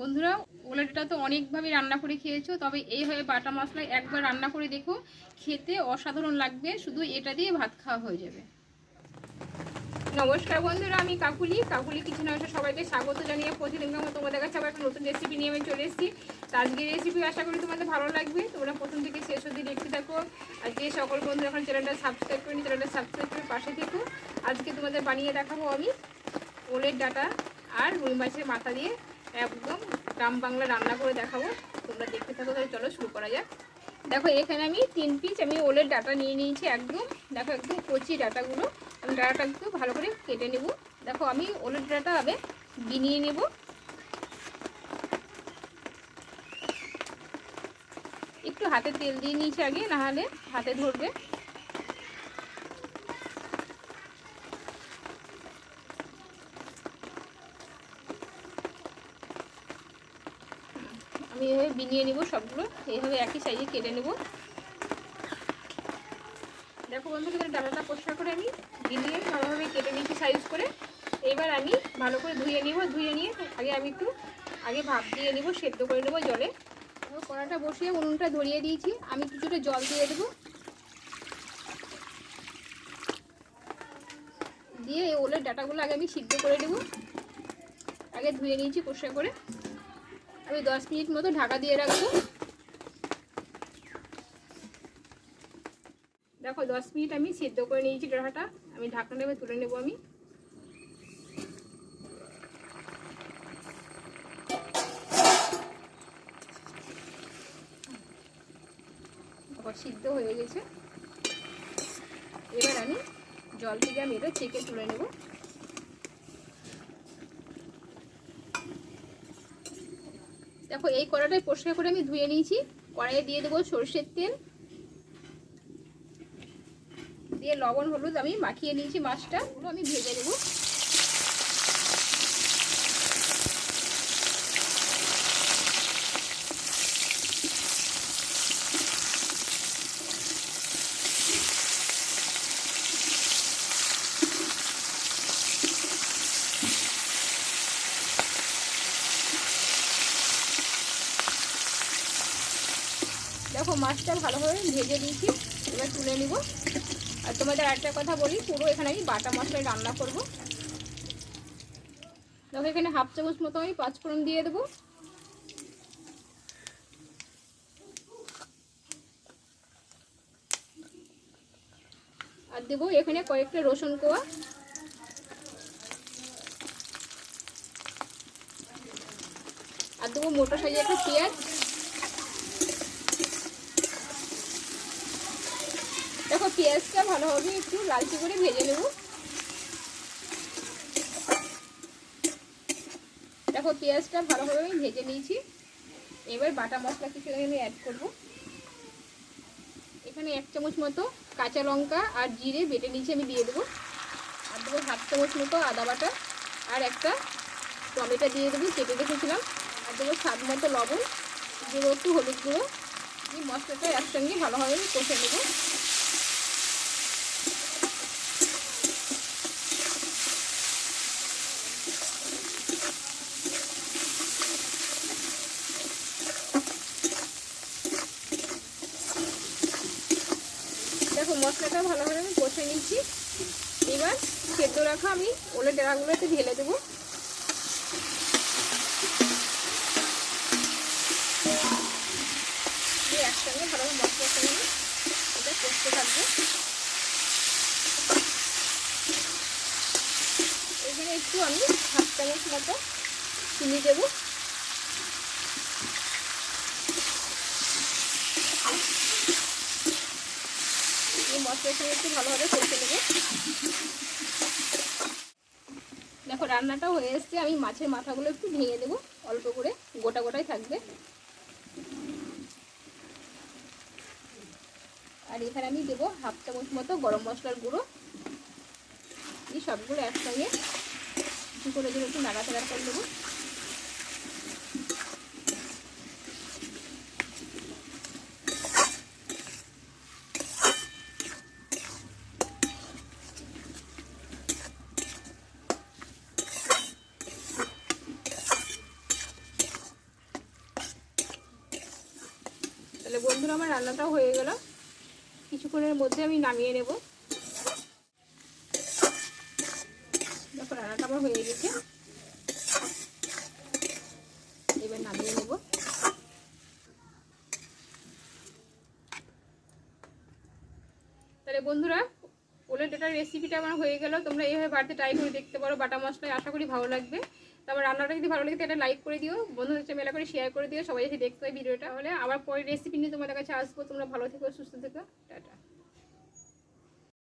বন্ধুরা, ওলেটটা তো অনেকভাবে রান্না করে খেয়েছো, তবে এইভাবে বাটা মশলা একবার রান্না করে দেখো, খেতে অসাধারণ লাগবে, শুধু এটা দিয়ে ভাত খাওয়া হয়ে যাবে। নমস্কার বন্ধুরা, আমি কাকুলি। কাকুলি কিছু না সবাইকে স্বাগত জানিয়ে প্রতিদিন তোমাদের কাছে আবার একটা নতুন রেসিপি নিয়ে আমি চলে এসেছি। আজকের রেসিপি আশা করি তোমাদের ভালো লাগবে। তোমরা প্রথম থেকে শেষ অবধি দেখতে থাকো। যে সকল বন্ধুরা এখন চ্যানেলটা সাবস্ক্রাইব করি চ্যানেলটা সাবস্ক্রাইব করে পাশে থেকো। আজকে তোমাদের বানিয়ে দেখাবো আমি ওলের ডাটা আর রুই মাছের মাথা দিয়ে। একদম গ্রাম বাংলা রান্না করে দেখাবো। তোমরা দেখতে থাকো, তাহলে চলো শুরু করা যাক। দেখো, এখানে আমি তিন পিস আমি ওলের ডাটা নিয়ে নিয়েছি একদম। দেখো, একদম কচি ডাটাগুলো। আমি ডাটাটা একটু ভালো করে কেটে নেব। দেখো, আমি ওলের ডাটা আবে বিনিয়ে নেব। একটু হাতে তেল দিয়ে নিয়েছি আগে, নাহলে হাতে ধরবে। আমি এভাবে বিনিয়ে নেব সবগুলো। এইভাবে একই সাইজে কেটে নেব। দেখো বন্ধুদের ডালাটা পরিষ্কার করে আমি বিনিয়ে ভালোভাবে কেটে নিয়েছি সাইজ করে। এবার আমি ভালো করে ধুয়ে নিব। ধুয়ে নিয়ে আগে আমি একটু আগে ভাপ দিয়ে নেব, সেদ্ধ করে নেব জলে। কড়াটা বসিয়ে উনুনটা ধরিয়ে দিয়েছি। আমি কিছুটা জল দিয়ে দেবো। দিয়ে এই ওলের ডাটাগুলো আগে আমি সিদ্ধ করে নেব। আগে ধুয়ে নিয়েছি পরিষ্কার করে। আমি দশ মিনিট মতো ঢাকা দিয়ে রাখব। দেখো, দশ মিনিট আমি সিদ্ধ করে নিয়েছি ডাটাটা। আমি ঢাকনা নেবে তুলে নেব আমি। সিদ্ধ হয়ে গেছে। এবার আমি জল থেকে আমি এটা ছেঁকে তুলে নেব। দেখো, এই কড়াটাই পরিষ্কার করে আমি ধুয়ে নিয়েছি। কড়াইয়ে দিয়ে দেবো সর্ষের তেল। দিয়ে লবণ, হলুদ আমি মাখিয়ে নিয়েছি মাছটা। আমি ভেজে দেবো দেখো মাছটা ভালোভাবে ভেজে দিয়েছি এবার তুলে নিব। আর তোমাদের একটা কথা বলি, পুরো এখানে আমি বাটা মশলায় রান্না করব। দেখো এখানে হাফ চামচ মতো আমি পাঁচফোড়ন দিয়ে দেবো। আর দেবো এখানে কয়েকটা রসুন কোয়া। আর দেবো মোটা সাইজে একটা পেঁয়াজ। পেঁয়াজটা ভালোভাবে একটু লালচি করে ভেজে নেব। দেখো, পেঁয়াজটা ভালোভাবে আমি ভেজে নিয়েছি। এবার বাটা মশলা কিছু আমি অ্যাড করব। এখানে এক চামচ মতো কাঁচা লঙ্কা আর জিরে বেটে নিয়েছি আমি দিয়ে দেবো। আর দেবো হাফ চামচ মতো আদা বাটা আর একটা টমেটো দিয়ে দেবো, কেটে রেখেছিলাম। আর দেবো স্বাদ মতো লবণ দেবো একটু হলুদ গুঁড়ো। এই মশলাটা একসঙ্গে ভালোভাবে কষে নেব দেখো মশলাটা ভালোভাবে আমি কষে নিচ্ছি। এবার সেদ্ধ রাখা আমি ওলের ডেরাগুলোতে ঢেলে দেবো। দিয়ে একসঙ্গে ভালোভাবে মশলার সঙ্গে এটা কষতে থাকবে। এখানে একটু আমি হাফ চামচ মতো চিনি দেবো। একটু ভালোভাবে দেখো, রান্নাটা হয়ে এসছে। আমি মাছের মাথাগুলো একটু ভেঙে দেবো অল্প করে, গোটা গোটাই থাকবে। আর এখানে আমি দেবো হাফ চামচ মতো গরম মশলার গুঁড়ো। এই সবগুলো একসঙ্গে করে দিয়ে একটু নাড়াচাড়া করে দেবো তাহলে বন্ধুরা আমার রান্নাটা হয়ে গেল। কিছুক্ষণের মধ্যে আমি নামিয়ে নেব। দেখো, রান্নাটা আমার হয়ে গেছে। এবার নামিয়ে নেব। তাহলে বন্ধুরা ওলের ডাটার রেসিপিটা আমার হয়ে গেল। তোমরা এইভাবে বাড়িতে ট্রাই করে দেখতে পারো। বাটা মশলায় আশা করি ভালো লাগবে। তারপর রান্নাটা যদি ভালো লাগে একটা লাইক করে দিও। বন্ধুদের সাথে মেলা করে শেয়ার করে দিও। সবাই যদি দেখতে হয় ভিডিওটা হলে আবার পরে রেসিপি নিয়ে তোমাদের কাছে আসব। তোমরা ভালো থেকো, সুস্থ থেকো। টাটা।